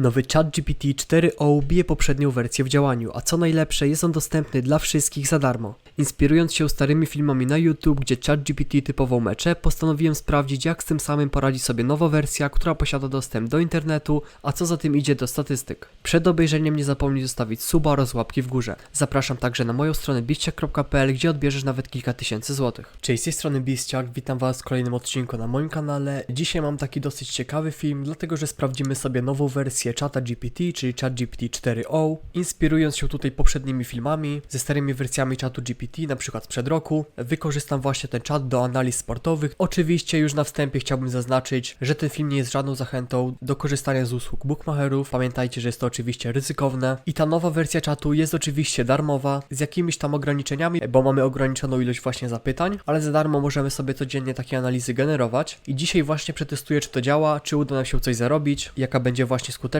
Nowy ChatGPT 4o bije poprzednią wersję w działaniu, a co najlepsze jest on dostępny dla wszystkich za darmo. Inspirując się starymi filmami na YouTube, gdzie ChatGPT typował mecze, postanowiłem sprawdzić jak z tym samym poradzi sobie nowa wersja, która posiada dostęp do internetu, a co za tym idzie do statystyk. Przed obejrzeniem nie zapomnij zostawić suba oraz łapki w górze. Zapraszam także na moją stronę biściak.pl, gdzie odbierzesz nawet kilka tysięcy złotych. Cześć, z tej strony Biściak, witam was w kolejnym odcinku na moim kanale. Dzisiaj mam taki dosyć ciekawy film, dlatego że sprawdzimy sobie nową wersję czata GPT, czyli ChatGPT 4o, inspirując się tutaj poprzednimi filmami ze starymi wersjami czatu GPT, na przykład sprzed roku. Wykorzystam właśnie ten czat do analiz sportowych. Oczywiście już na wstępie chciałbym zaznaczyć, że ten film nie jest żadną zachętą do korzystania z usług bookmacherów. Pamiętajcie, że jest to oczywiście ryzykowne i ta nowa wersja czatu jest oczywiście darmowa, z jakimiś tam ograniczeniami, bo mamy ograniczoną ilość właśnie zapytań, ale za darmo możemy sobie codziennie takie analizy generować. I dzisiaj właśnie przetestuję, czy to działa, czy uda nam się coś zarobić, jaka będzie właśnie skuteczność.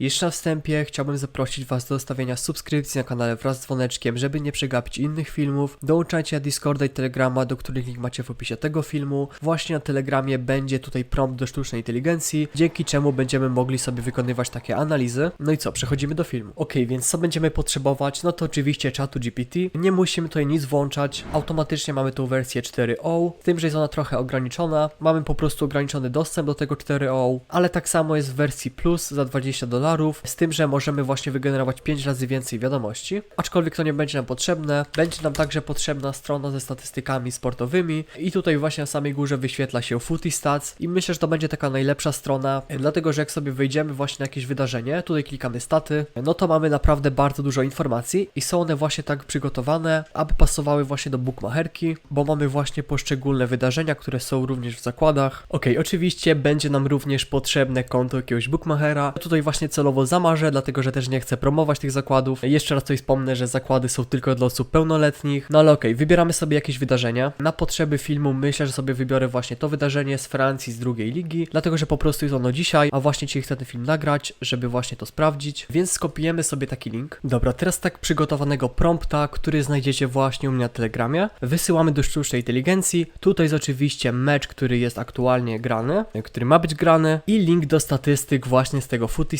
Jeszcze na wstępie chciałbym zaprosić Was do zostawienia subskrypcji na kanale wraz z dzwoneczkiem, żeby nie przegapić innych filmów. Dołączajcie Discorda i Telegrama, do których link macie w opisie tego filmu. Właśnie na Telegramie będzie tutaj prompt do sztucznej inteligencji, dzięki czemu będziemy mogli sobie wykonywać takie analizy. No i co, przechodzimy do filmu. Ok, więc co będziemy potrzebować? No to oczywiście czatu GPT. Nie musimy tutaj nic włączać, automatycznie mamy tą wersję 4o, z tym, że jest ona trochę ograniczona. Mamy po prostu ograniczony dostęp do tego 4o, ale tak samo jest w wersji Plus za 20 dolarów, z tym, że możemy właśnie wygenerować 5 razy więcej wiadomości. Aczkolwiek to nie będzie nam potrzebne. Będzie nam także potrzebna strona ze statystykami sportowymi i tutaj właśnie na samej górze wyświetla się Footy Stats i myślę, że to będzie taka najlepsza strona, dlatego że jak sobie wejdziemy właśnie na jakieś wydarzenie, tutaj klikamy staty, no to mamy naprawdę bardzo dużo informacji i są one właśnie tak przygotowane, aby pasowały właśnie do bookmacherki, bo mamy właśnie poszczególne wydarzenia, które są również w zakładach. Ok, oczywiście będzie nam również potrzebne konto jakiegoś bookmachera. Tutaj właśnie celowo zamarzę, dlatego że też nie chcę promować tych zakładów. Jeszcze raz tutaj wspomnę, że zakłady są tylko dla osób pełnoletnich. No ale okej, wybieramy sobie jakieś wydarzenia. Na potrzeby filmu myślę, że sobie wybiorę właśnie to wydarzenie z Francji, z drugiej ligi, dlatego że po prostu jest ono dzisiaj, a właśnie dzisiaj chcę ten film nagrać, żeby właśnie to sprawdzić. Więc skopiujemy sobie taki link. Dobra, teraz tak przygotowanego prompta, który znajdziecie właśnie u mnie na Telegramie. Wysyłamy do sztucznej inteligencji. Tutaj jest oczywiście mecz, który jest aktualnie grany, który ma być grany i link do statystyk właśnie z tego Footy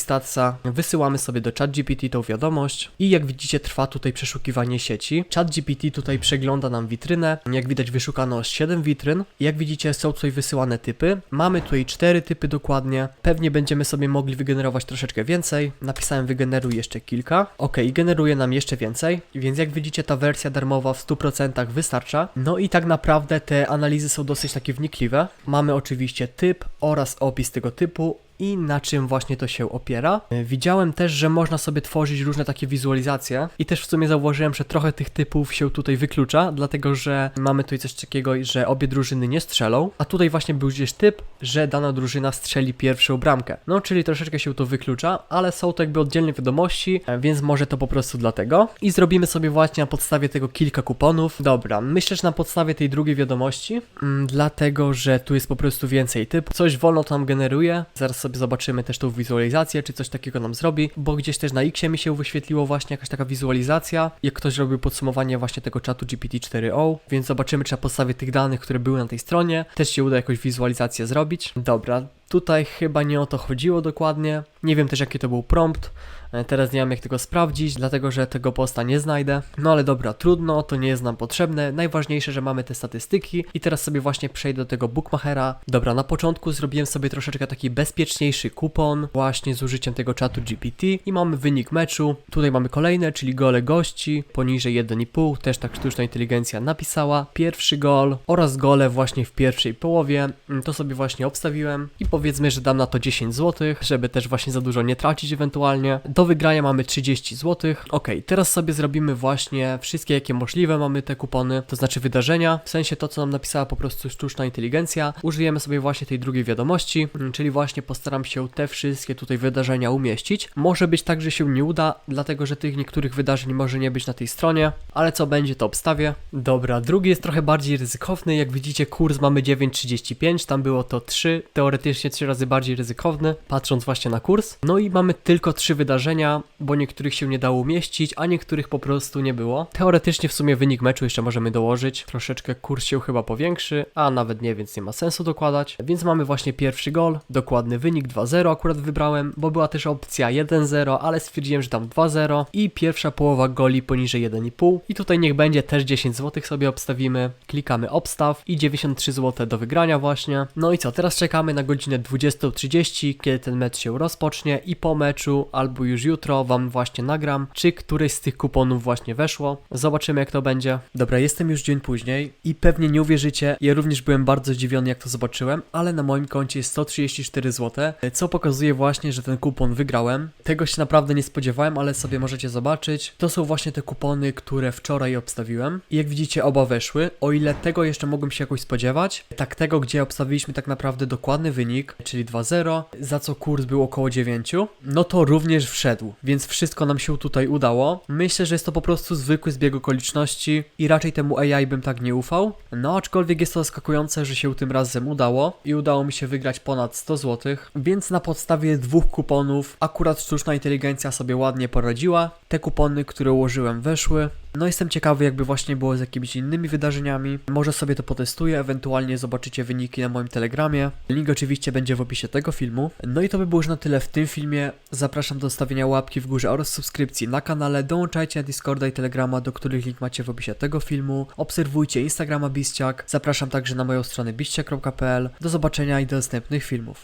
Wysyłamy sobie do ChatGPT tą wiadomość i jak widzicie trwa tutaj przeszukiwanie sieci. ChatGPT tutaj przegląda nam witrynę. Jak widać wyszukano 7 witryn. Jak widzicie są tutaj wysyłane typy. Mamy tutaj 4 typy dokładnie. Pewnie będziemy sobie mogli wygenerować troszeczkę więcej. Napisałem wygeneruj jeszcze kilka. Ok, generuje nam jeszcze więcej. Więc jak widzicie ta wersja darmowa w 100% wystarcza. No i tak naprawdę te analizy są dosyć takie wnikliwe. Mamy oczywiście typ oraz opis tego typu i na czym właśnie to się opiera. E, Widziałem też, że można sobie tworzyć różne takie wizualizacje i też w sumie zauważyłem, że trochę tych typów się tutaj wyklucza, dlatego że mamy tutaj coś takiego, że obie drużyny nie strzelą, a tutaj właśnie był gdzieś typ, że dana drużyna strzeli pierwszą bramkę. No, czyli troszeczkę się to wyklucza, ale są to jakby oddzielne wiadomości, e, więc może to po prostu dlatego. I zrobimy sobie właśnie na podstawie tego kilka kuponów. Dobra, myślę, że na podstawie tej drugiej wiadomości, mm, dlatego że tu jest po prostu więcej typów. Coś wolno tam generuje, zaraz sobie zobaczymy też tą wizualizację, czy coś takiego nam zrobi, bo gdzieś też na Xie mi się wyświetliło właśnie jakaś taka wizualizacja, jak ktoś robił podsumowanie właśnie tego czatu GPT-4o, więc zobaczymy, czy na podstawie tych danych, które były na tej stronie, też się uda jakąś wizualizację zrobić. Dobra, tutaj chyba nie o to chodziło dokładnie. Nie wiem też jaki to był prompt. E, Teraz nie wiem jak tego sprawdzić, dlatego że tego posta nie znajdę. No ale dobra, trudno, to nie jest nam potrzebne. Najważniejsze, że mamy te statystyki i teraz sobie właśnie przejdę do tego bookmachera. Dobra, na początku zrobiłem sobie troszeczkę taki bezpieczniejszy kupon właśnie z użyciem tego czatu GPT i mamy wynik meczu. Tutaj mamy kolejne, czyli gole gości, poniżej 1,5, też tak sztuczna inteligencja napisała. Pierwszy gol oraz gole właśnie w pierwszej połowie. Mm, To sobie właśnie obstawiłem i powiedzmy, że dam na to 10 zł, żeby też właśnie za dużo nie tracić ewentualnie. Do wygrania mamy 30 zł. Ok, teraz sobie zrobimy właśnie wszystkie jakie możliwe mamy te kupony, to znaczy wydarzenia, w sensie to co nam napisała po prostu sztuczna inteligencja. Użyjemy sobie właśnie tej drugiej wiadomości, mm, czyli właśnie postaram się te wszystkie tutaj wydarzenia umieścić. Może być tak, że się nie uda, dlatego że tych niektórych wydarzeń może nie być na tej stronie, ale co będzie to obstawię. Dobra, drugi jest trochę bardziej ryzykowny, jak widzicie kurs mamy 9,35, tam było to 3, teoretycznie 3 razy bardziej ryzykowny, patrząc właśnie na kurs. No i mamy tylko 3 wydarzenia, wydarzenia, bo niektórych się nie dało umieścić, a niektórych po prostu nie było. Teoretycznie w sumie wynik meczu jeszcze możemy dołożyć, troszeczkę kurs się chyba powiększy, a nawet nie, więc nie ma sensu dokładać. Więc mamy właśnie pierwszy gol, dokładny wynik 2-0 akurat wybrałem, bo była też opcja 1-0, ale stwierdziłem, że tam 2-0 i pierwsza połowa goli poniżej 1,5 i tutaj niech będzie też 10 zł sobie obstawimy, klikamy obstaw i 93 zł do wygrania właśnie. No i co, teraz czekamy na godzinę 20.30, kiedy ten mecz się rozpocznie i po meczu albo już jutro wam właśnie nagram, czy któryś z tych kuponów właśnie weszło. Zobaczymy jak to będzie. Dobra, jestem już dzień później i pewnie nie uwierzycie, ja również byłem bardzo zdziwiony jak to zobaczyłem, ale na moim koncie jest 134 zł, co pokazuje właśnie, że ten kupon wygrałem. Tego się naprawdę nie spodziewałem, ale sobie możecie zobaczyć. To są właśnie te kupony, które wczoraj obstawiłem i jak widzicie oba weszły. O ile tego jeszcze mogłem się jakoś spodziewać, tak tego, gdzie obstawiliśmy tak naprawdę dokładny wynik, czyli 2-0, za co kurs był około 9, no to również wszedł, więc wszystko nam się tutaj udało. Myślę, że jest to po prostu zwykły zbieg okoliczności i raczej temu AI bym tak nie ufał. No aczkolwiek jest to zaskakujące, że się tym razem udało i udało mi się wygrać ponad 100 zł, więc na podstawie dwóch kuponów akurat sztuczna inteligencja sobie ładnie poradziła. Te kupony, które ułożyłem weszły. No jestem ciekawy jakby właśnie było z jakimiś innymi wydarzeniami. Może sobie to potestuję, ewentualnie zobaczycie wyniki na moim telegramie. Link oczywiście będzie w opisie tego filmu. No i to by było już na tyle w tym filmie. Zapraszam do zostawienia łapki w górze oraz subskrypcji na kanale. Dołączajcie Discorda i Telegrama, do których link macie w opisie tego filmu. Obserwujcie Instagrama Biściak. Zapraszam także na moją stronę biściak.pl. Do zobaczenia i do następnych filmów.